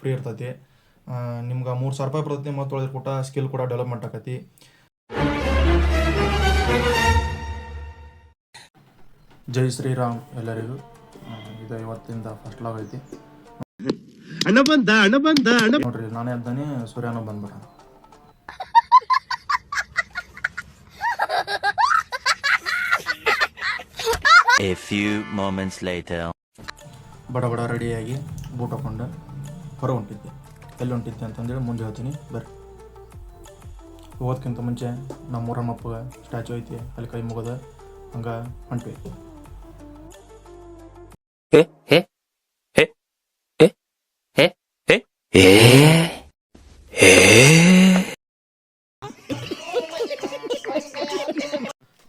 Free ಇರ್ತೈತಿ. ನಿಮ್ಗೆ ಮೂರು ಸಾವಿರ ರೂಪಾಯಿ ಬರ್ತೈತಿ ಮತ್ತು ಒಳಗೆ ಕೂಟ ಸ್ಕಿಲ್ ಕೂಡ ಡೆವಲಪ್ಮೆಂಟ್ ಆಕತಿ. ಜೈ ಶ್ರೀರಾಮ್ ಎಲ್ಲರಿಗೂ. ಇದು ಇವತ್ತಿಂದ ಫಸ್ಟ್ ಲಾಗ್ ಐತಿ. ನೋಡ್ರಿ ನಾನೇ ಅದ್ದಾನೆ ಸೂರ್ಯನೂ ಬಂದ್ಬಿಟ್ಟ. A few moments later. ಬಡ ಬಡ ರೆಡಿಯಾಗಿ ಬೂಟ್ ಹಾಕೊಂಡು. ಹೊರ ಹೊಂಟಿದ್ದೆ ಎಲ್ಲಿ ಹೊಂಟಿದ್ದೆ ಅಂತಂದೇಳಿ ಮುಂದೆ ಹೇಳ್ತೀನಿ. ಬರ್ರಿ. ಹೋಗೋದ್ಕಿಂತ ಮುಂಚೆ ನಮ್ಮ ಊರಮ್ಮಪ್ಪಗೆ ಸ್ಟ್ಯಾಚು ಐತಿ ಅಲ್ಲಿ ಕೈ ಮುಗದ ಹಂಗೆ ಹೊಂಟ್ವಿ.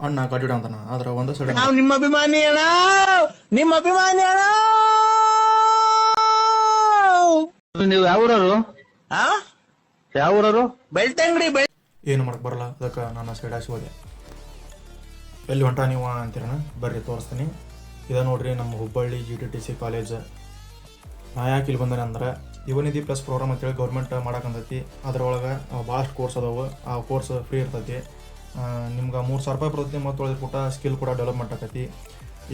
ಅಣ್ಣ ಕಟ್ಟಿಡ ಅಂತಾನ ಆದ್ರೆ ಒಂದು ಸೈಡ್ ನಾವು ನಿಮ್ಮ ಅಭಿಮಾನಿ ಅಣ್ಣ ನಿಮ್ಮ ಅಭಿಮಾನಿ ಅಣ್ಣ ನೀವು ಯಾವ ಊರವರು? ಆ? ಯಾವ ಊರವರು? ಬೆಳ್ತಂಗಡಿ ಬೆಳ್ ಏನು ಮಾಡಕ್ ಬರಲ್ಲ ಅದಕ್ಕೆ ನಾನು ಸೈಡ್ ಹಾಸಿ ಹೋದೆ ಎಲ್ಲಿ ಹೊಂಟ ನೀವು ಅಂತೀರಣ ಬರ್ರಿ ತೋರಿಸ್ತೀನಿ. ಇದ ನೋಡ್ರಿ ನಮ್ಮ Hubballi G T T C college ನಾ ಯಾಕೆ ಇಲ್ಲಿ ಬಂದಾನೆ ಅಂದ್ರೆ ಯುವನಿಧಿ ಪ್ಲಸ್ ಪ್ರೋಗ್ರಾಮ್ ಅಂತೇಳಿ ಗೌರ್ಮೆಂಟ್ ಮಾಡಕಂತೈತಿ. ಅದ್ರೊಳಗೆ ಭಾಳಷ್ಟು ಕೋರ್ಸ್ ಅದಾವೆ. ಆ ಕೋರ್ಸ್ ಫ್ರೀ ಇರ್ತೈತಿ. ನಿಮ್ಗೆ ಮೂರು ಸಾವಿರ ರೂಪಾಯಿ ಬರ್ತೈತಿ ಮತ್ತು ಒಳಗೆ ಕೂಟ ಸ್ಕಿಲ್ ಕೂಡ ಡೆವಲಪ್ಮೆಂಟ್ ಆಕತಿ.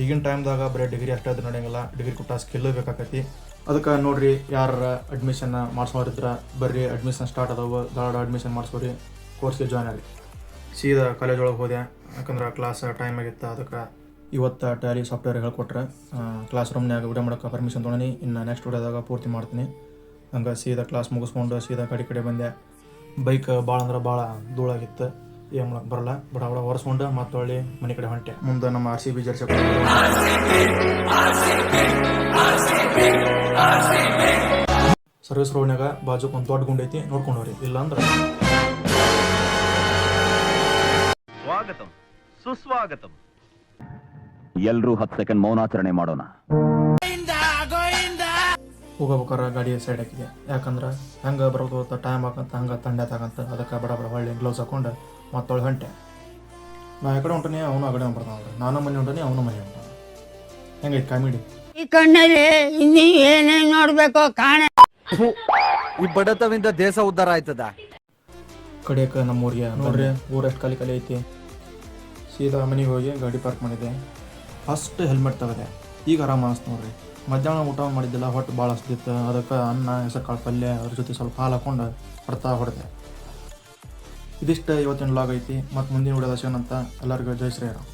ಈಗಿನ ಟೈಮ್ದಾಗ ಬರೀ ಡಿಗ್ರಿ ಅಷ್ಟೇ ಅದು ನಡೆಯಂಗಿಲ್ಲ ಡಿಗ್ರಿ ಕೊಟ್ಟ ಸ್ಕಿಲ್ ಬೇಕಾಕತಿ. ಅದಕ್ಕೆ ನೋಡ್ರಿ ಯಾರ ಅಡ್ಮಿಷನ್ ಮಾಡ್ಸೋರಿದ್ರ ಬರ್ರಿ ಅಡ್ಮಿಷನ್ ಸ್ಟಾರ್ಟ್ ಅದಾವು ಧಾರವಾಡ ಅಡ್ಮಿಷನ್ ಮಾಡಿಸೋರಿ ಕೋರ್ಸ್ಗೆ ಜಾಯ್ನ್ ಆಗಿ ಸೀದಾ ಕಾಲೇಜ್ ಒಳಗೆ ಹೋದೆ. ಯಾಕಂದ್ರೆ ಕ್ಲಾಸ್ ಟೈಮ್ ಆಗಿತ್ತು, ಅದಕ್ಕೆ ಇವತ್ತು ಟ್ಯಾಲಿ ಸಾಫ್ಟ್ವೇರ್ ಹೇಳ್ಕೊಟ್ರೆ. ಕ್ಲಾಸ್ ರೂಮ್ನಾಗ ವಿಡಿಯೋ ಮಾಡೋಕೆ ಪರ್ಮಿಷನ್ ತೊಗೊಂಡು ಇನ್ನು ನೆಕ್ಸ್ಟ್ ವಿಡಿಯೋದಾಗ ಪೂರ್ತಿ ಮಾಡ್ತೀನಿ. ಹಂಗೆ ಸೀದಾ ಕ್ಲಾಸ್ ಮುಗಿಸ್ಕೊಂಡು ಸೀದಾ ಕಡೆ ಕಡೆ ಬಂದೆ. ಬೈಕ್ ಭಾಳ ಅಂದ್ರೆ ಭಾಳ ಧೂಳಾಗಿತ್ತು. ಏನು ಮಾಡಕ್ಕೆ ಬರಲ್ಲ. ಬಡ ಬಡ ಒರೆಸ್ಕೊಂಡು ಮತ್ತೆ ಹೊಳ್ಳಿ ಮನೆ ಕಡೆ ಹೊಂಟೆ. ಮುಂದೆ ನಮ್ಮ R C B jersey service ರೋಡ್ನಾಗ ಬಾಜುಕ್ ಒಂದು ದೊಡ್ಡ ಗುಂಡೈತಿ ಐತಿ ನೋಡ್ಕೊಂಡು ಹೋಗ್ರಿ ಇಲ್ಲ ಅಂದ್ರೆ ಸ್ವಾಗತಂ. ಸುಸ್ವಾಗತಂ. ಎಲ್ರೂ ಹತ್ತು ಸೆಕೆಂಡ್ ಮೌನಾಚರಣೆ ಮಾಡೋಣ. ಹೋಗಬೇಕಾರ ಗಾಡಿ ಸೈಡ್ ಹಾಕಿದೆ. ಯಾಕಂದ್ರೆ ಹೆಂಗೆ ಬರೋದು ಟೈಮ್ ಹಾಕಂತ ಹಂಗೆ ತಂಡೆ ತಗಂತ ಅದಕ್ಕೆ ಬಡ ಬಡ ಹೊಳ್ಳಿ ಗ್ಲೌಸ್ ಹಾಕೊಂಡು ಮತ್ತೊಳ್ಳೆ ಗಂಟೆ. ನಾ ఎక్కడ ఉంటానే అవును ಅವನು ಆ ಕಡೆ ಬರ್ತಾನ ನಾನು ಮನೆ ಹೊಂಟನಿ ಅವನು ಮನೆ ಹೊಂಟಾನ ಹೆಂಗೈತೆ ಕಾಮಿಡಿ? ಈ ಕಣ್ಣಲ್ಲಿ ಇನ್ನಿ ಏನೇನ್ ನೋಡ್ಬೇಕು ಕಾಣ. ಈ ಬಡತವಿಂದ ದೇಶ ಉದ್ಧಾರ ಆಯ್ತದ? ಕಡಿಯಕ್ಕೆ ನಮ್ಮ ಊರಿಗೆ ನೋಡ್ರಿ. ಊರಷ್ಟು ಎಷ್ಟು ಖಾಲಿ ಖಾಲಿ ಐತಿ. ಸೀದಾ ಮನೆಗೆ ಹೋಗಿ ಗಾಡಿ ಪಾರ್ಕ್ ಮಾಡಿದೆ. ಫಸ್ಟ್ ಹೆಲ್ಮೆಟ್ ತಗದೆ. ಈಗ ಆರಾಮ ಅನಿಸ್ತು ನೋಡ್ರಿ. ಮಧ್ಯಾಹ್ನ ಊಟ ಮಾಡಿದ್ದಿಲ್ಲ ಹೊಟ್ಟು ಭಾಳ ಹಸ್ತಿತ್ತು ಅದಕ್ಕೆ ಅನ್ನ ಹೆಸರು ಕಾಳು ಪಲ್ಯ ಅದ್ರ ಜೊತೆ ಸ್ವಲ್ಪ ಹಾಲು ಹಾಕೊಂಡು ಹೊಡ್ತಾ ಹೊಡೆದೆ. ಇದಿಷ್ಟು ಇವತ್ತಿನ ಲಾಗ್ ಐತಿ ಮತ್ತೆ ಮುಂದಿನ ವಿಡಿಯೋದ ಸಿಗೋಣಂತ ಎಲ್ಲರಿಗೂ ಜೈ ಶ್ರೀರಾಮ್